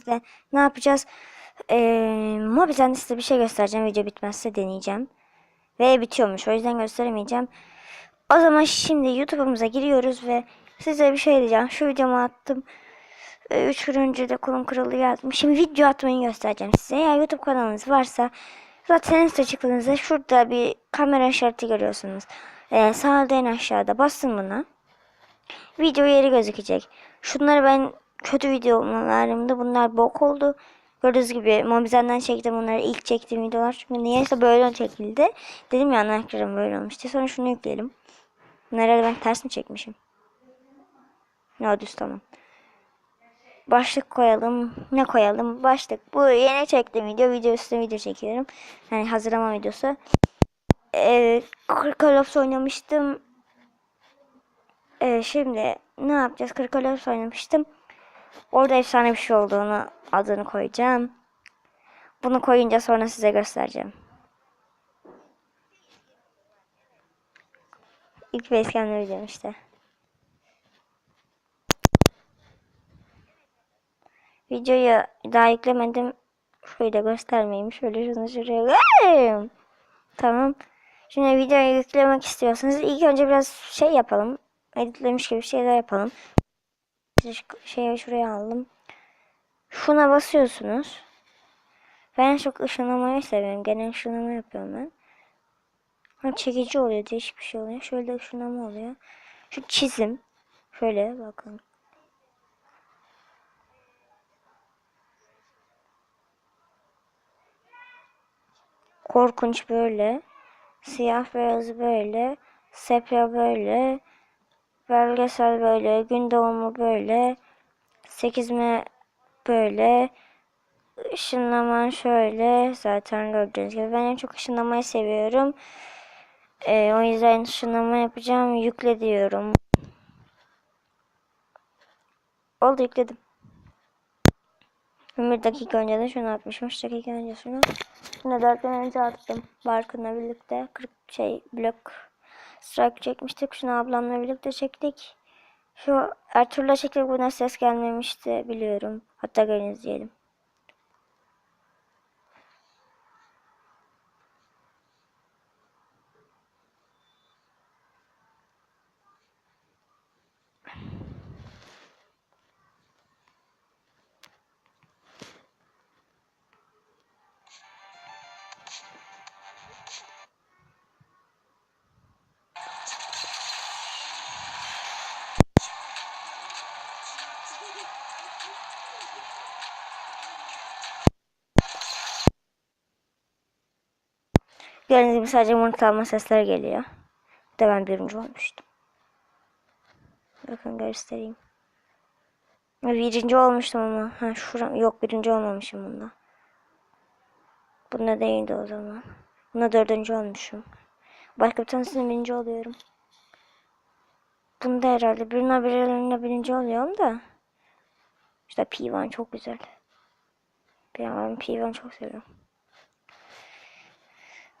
sizle ne yapacağız? Ee, Mobizen'de size bir şey göstereceğim. Video bitmezse deneyeceğim. Ve bitiyormuş. O yüzden gösteremeyeceğim. O zaman şimdi YouTube'umuza giriyoruz ve size bir şey diyeceğim. Şu videomu attım. 3 gün önce de kolum kırıldı yazdım. Şimdi video atmayı göstereceğim size. Eğer YouTube kanalınız varsa zaten en üstte çıktığınızda şurada bir kamera işareti görüyorsunuz. Ee, sağda en aşağıda basın buna. Video yeri gözükecek. Şunları ben kötü videolarımda bunlar bok oldu. Gördüğünüz gibi Mobizen'den çektim bunları ilk çektiğim videolar. Çünkü niyeyse böyle çekildi. Dedim ya ana ekranım böyle olmuş diye. Sonra şunu yükleyelim. Nerede ben ters mi çekmişim? Ya düz tamam. Başlık koyalım. Ne koyalım? Başlık. Bu yeni çektiğim video. Video üstüne video çekiyorum. Yani hazırlama videosu. Ee, Call of oynamıştım. Ee, şimdi ne yapacağız? Call of oynamıştım. Orada efsane bir şey olduğunu adını koyacağım. Bunu koyunca sonra size göstereceğim. İlk facecam'le videom işte. Videoyu daha yüklemedim. Şöyle göstermeyeyim. Şöyle şunu şuraya. Tamam. Şimdi videoyu yüklemek istiyorsanız ilk önce biraz şey yapalım. Editlemiş gibi şeyler yapalım. Şeyi şuraya aldım. Şuna basıyorsunuz. Ben çok ışınlamayı seviyorum. Genel ışınlama yapıyorum ben. Hani çekici oluyor, değişik bir şey oluyor. Şöyle ışınlama oluyor. Şu çizim. Şöyle bakın. Korkunç böyle. Siyah beyaz böyle. Sepya böyle. Belgesel böyle. Gün doğumu böyle. Sekizme böyle. Işınlaman şöyle. Zaten gördüğünüz gibi. Ben en çok ışınlamayı seviyorum. Ee, o yüzden ışınlama yapacağım. Yükle diyorum. Oldu yükledim. 21 dakika önce de şunu atmışım. 3 dakika önce şunu. Şunu 4 gün önce attım. Barkın'la birlikte 40 şey blok strike çekmiştik. Şunu ablamla birlikte çektik. Şu Ertuğrul'la çektik buna ses gelmemişti biliyorum. Hatta gelin izleyelim. Gördüğünüz gibi sadece yumurtlama sesleri geliyor. Bir de ben birinci olmuştum. Bakın göstereyim. Birinci olmuştum ama. Ha şuram yok birinci olmamışım bunda. Bunda değildi o zaman. Bunda dördüncü olmuşum. Başka bir tanesinde birinci oluyorum. Bunda herhalde birine birilerine birinci oluyorum da. İşte P1 çok güzel. Ben P1 çok seviyorum.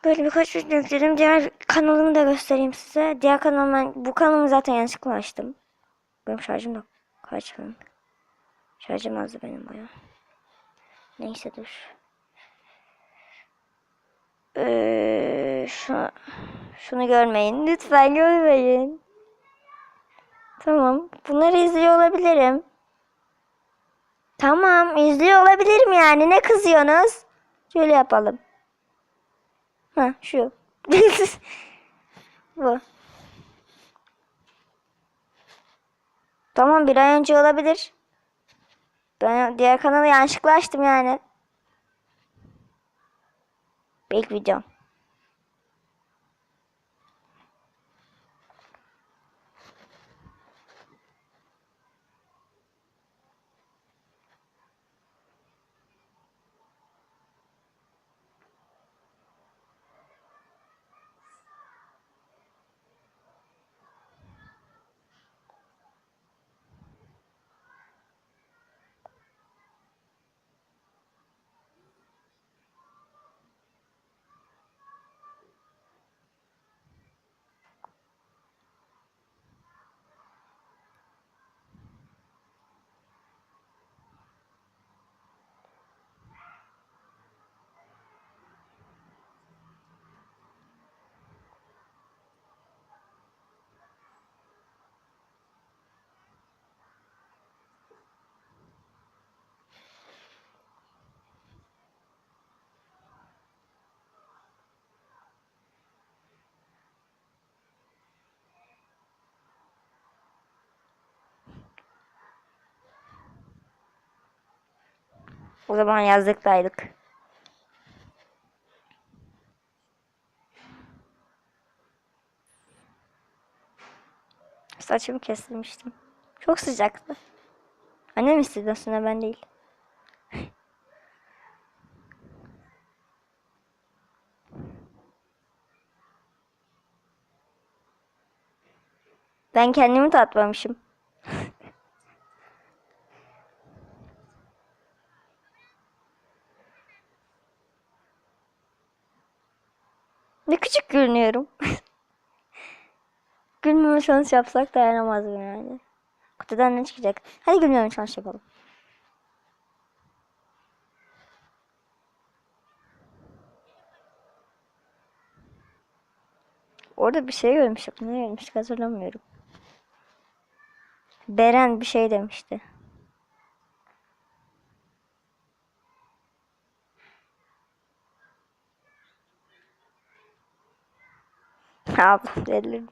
Böyle birkaç video yükledim. Diğer kanalımı da göstereyim size. Diğer kanalım ben bu kanalımı zaten yanlışlıkla açtım. Benim şarjım da kaç. Şarjım azdı benim baya. Neyse dur. Ee, şu, şunu görmeyin. Lütfen görmeyin. Tamam. Bunları izliyor olabilirim. Tamam. izliyor olabilirim yani. Ne kızıyorsunuz? Şöyle yapalım. Ha şu. Bu. Tamam bir ay önce olabilir. Ben diğer kanalı yanlışlıkla açtım yani. İlk videom. O zaman yazlıktaydık. Saçımı kestirmiştim. Çok sıcaktı. Annem istedi aslında ben değil. Ben kendimi tatmamışım. Ne küçük görünüyorum. Gülmeme challenge yapsak dayanamazdım yani. Kutudan ne çıkacak? Hadi gülmeme challenge yapalım. Orada bir şey görmüştüm. Ne görmüştük hatırlamıyorum. Beren bir şey demişti. Ablam delirdim.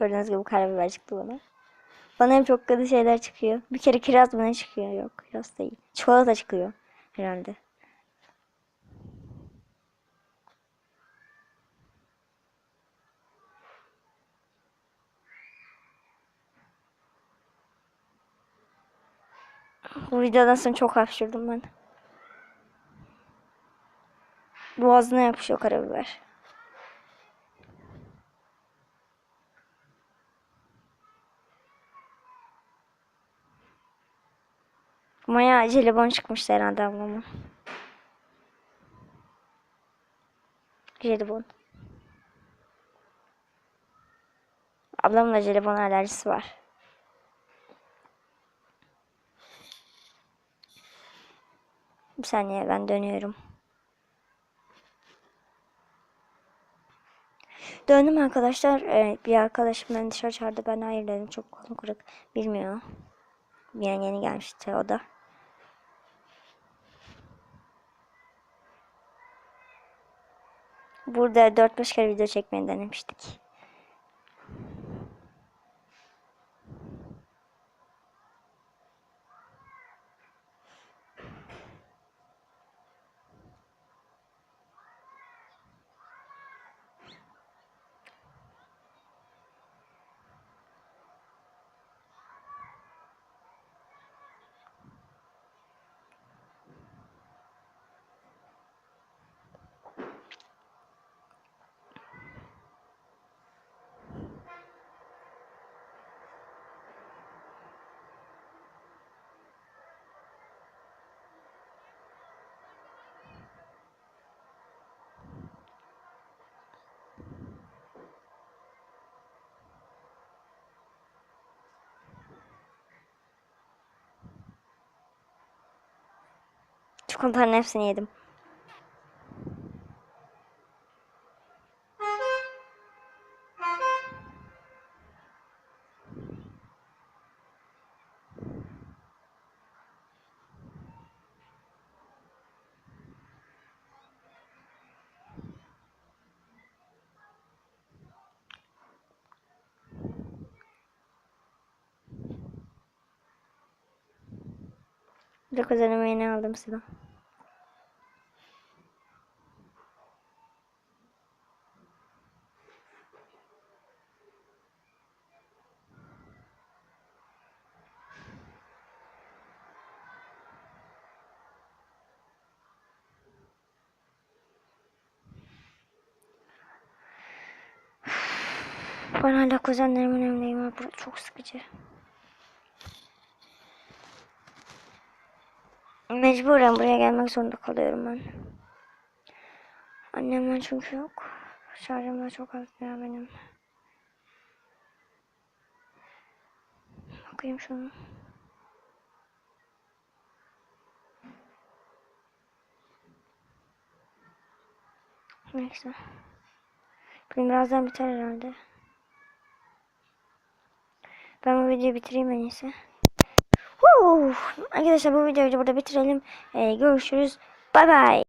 Gördüğünüz gibi karabiber çıktı bana. Bana hep çok kötü şeyler çıkıyor. Bir kere kiraz bana çıkıyor. Yok kiraz değil. Çikolata çıkıyor herhalde. Bu videodan sonra çok hapşırdım ben. Boğazına yapışıyor karabiber. Maya jelibon çıkmıştı herhalde ablama. Jelibon. Ablamın da jelibon alerjisi var. Bir saniye ben dönüyorum. Döndüm arkadaşlar. Ee, bir arkadaşım beni dışarı çağırdı. Ben hayır dedim. Çok kolum kırık. Bilmiyor. Yani yeni gelmişti o da. Burada 4-5 kere video çekmeyi denemiştik. Çikolataların hepsini yedim. Özel yemeğini aldım size. Ben hala kuzenlerimin evindeyim. Burası çok sıkıcı. Mecburen buraya gelmek zorunda kalıyorum ben. Annemden çünkü yok. Şarjım da çok az ya benim. Bakayım şunu. Neyse. Benim birazdan biter herhalde. Ben bu videoyu bitireyim en iyisi. Huu! Arkadaşlar bu videoyu burada bitirelim. Ee, görüşürüz. Bay bay.